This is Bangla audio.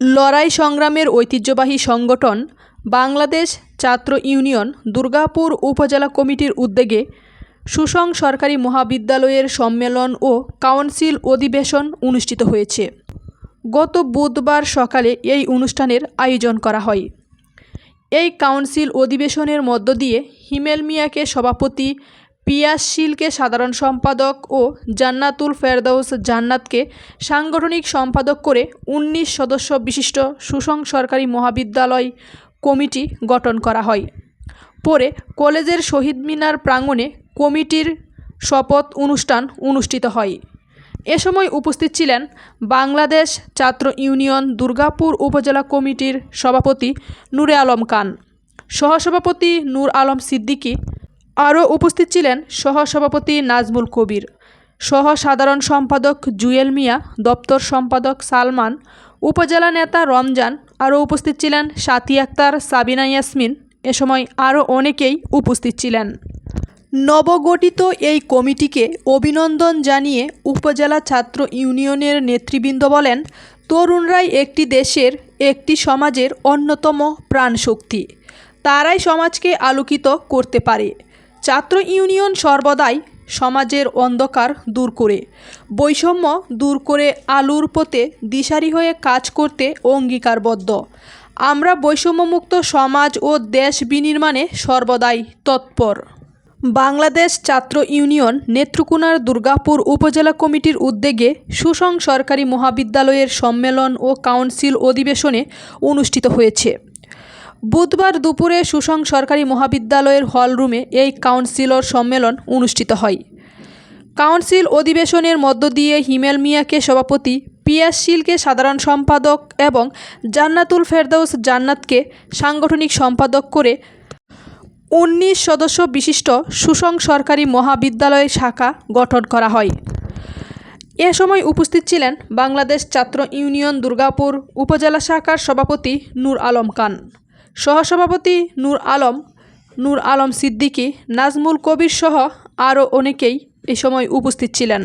লড়াই সংগ্রামের ঐতিহ্যবাহী সংগঠন বাংলাদেশ ছাত্র ইউনিয়ন দুর্গাপুর উপজেলা কমিটির উদ্যোগে সুসং সরকারি মহাবিদ্যালয়ের সম্মেলন ও কাউন্সিল অধিবেশন অনুষ্ঠিত হয়েছে। গত বুধবার সকালে এই অনুষ্ঠানের আয়োজন করা হয়। এই কাউন্সিল অধিবেশনের মধ্য দিয়ে হিমেল মিয়াকে সভাপতি পিয়াস শীলকে সাধারণ সম্পাদক ও জান্নাতুল ফেরদৌস জান্নাতকে সাংগঠনিক সম্পাদক করে উনিশ সদস্য বিশিষ্ট সুসং সরকারি মহাবিদ্যালয় কমিটি গঠন করা হয়। পরে কলেজের শহীদ মিনার প্রাঙ্গণে কমিটির শপথ অনুষ্ঠান অনুষ্ঠিত হয়। এ সময় উপস্থিত ছিলেন বাংলাদেশ ছাত্র ইউনিয়ন দুর্গাপুর উপজেলা কমিটির সভাপতি নূরে আলম খান। সহসভাপতি নূর আলম সিদ্দিকী আরও উপস্থিত ছিলেন সহসভাপতি নাজমুল কবির সহ সাধারণ সম্পাদক জুয়েল মিয়া, দপ্তর সম্পাদক সালমান, উপজেলা নেতা রমজান, আরও উপস্থিত ছিলেন সাথী আক্তার সাবিনা ইয়াসমিন, এ সময় আরও অনেকেই উপস্থিত ছিলেন। নবগঠিত এই কমিটিকে অভিনন্দন জানিয়ে উপজেলা ছাত্র ইউনিয়নের নেতৃবৃন্দ বলেন, তরুণরাই একটি দেশের, একটি সমাজের অন্যতম প্রাণশক্তি। তারাই সমাজকে আলোকিত করতে পারে। ছাত্র ইউনিয়ন সর্বদাই সমাজের অন্ধকার দূর করে। বৈষম্য দূর করে আলুর পথে দিশারি হয়ে কাজ করতে অঙ্গীকারবদ্ধ। আমরা বৈষম্যমুক্ত সমাজ ও দেশ বিনির্মাণে সর্বদাই তৎপর। বাংলাদেশ ছাত্র ইউনিয়ন নেত্রকোনার দুর্গাপুর উপজেলা কমিটির উদ্যোগে সুসং সরকারি মহাবিদ্যালয়ের সম্মেলন ও কাউন্সিল অধিবেশনে অনুষ্ঠিত হয়েছে। বুধবার দুপুরে সুসং সরকারি মহাবিদ্যালয়ের হলরুমে এই কাউন্সিলর সম্মেলন অনুষ্ঠিত হয়। কাউন্সিল অধিবেশনের মধ্য দিয়ে হিমেল মিয়াকে সভাপতি পিয়াস শীলকে সাধারণ সম্পাদক এবং জান্নাতুল ফেরদৌস জান্নাতকে সাংগঠনিক সম্পাদক করে উনিশ সদস্য বিশিষ্ট সুসং সরকারি মহাবিদ্যালয় শাখা গঠন করা হয়। এ সময় উপস্থিত ছিলেন বাংলাদেশ ছাত্র ইউনিয়ন দুর্গাপুর উপজেলা শাখার সভাপতি নূর আলম খান। সহসভাপতি নূর আলম নূর আলম সিদ্দিকী, নাজমুল কবির সহ আরও অনেকেই এ সময় উপস্থিত ছিলেন।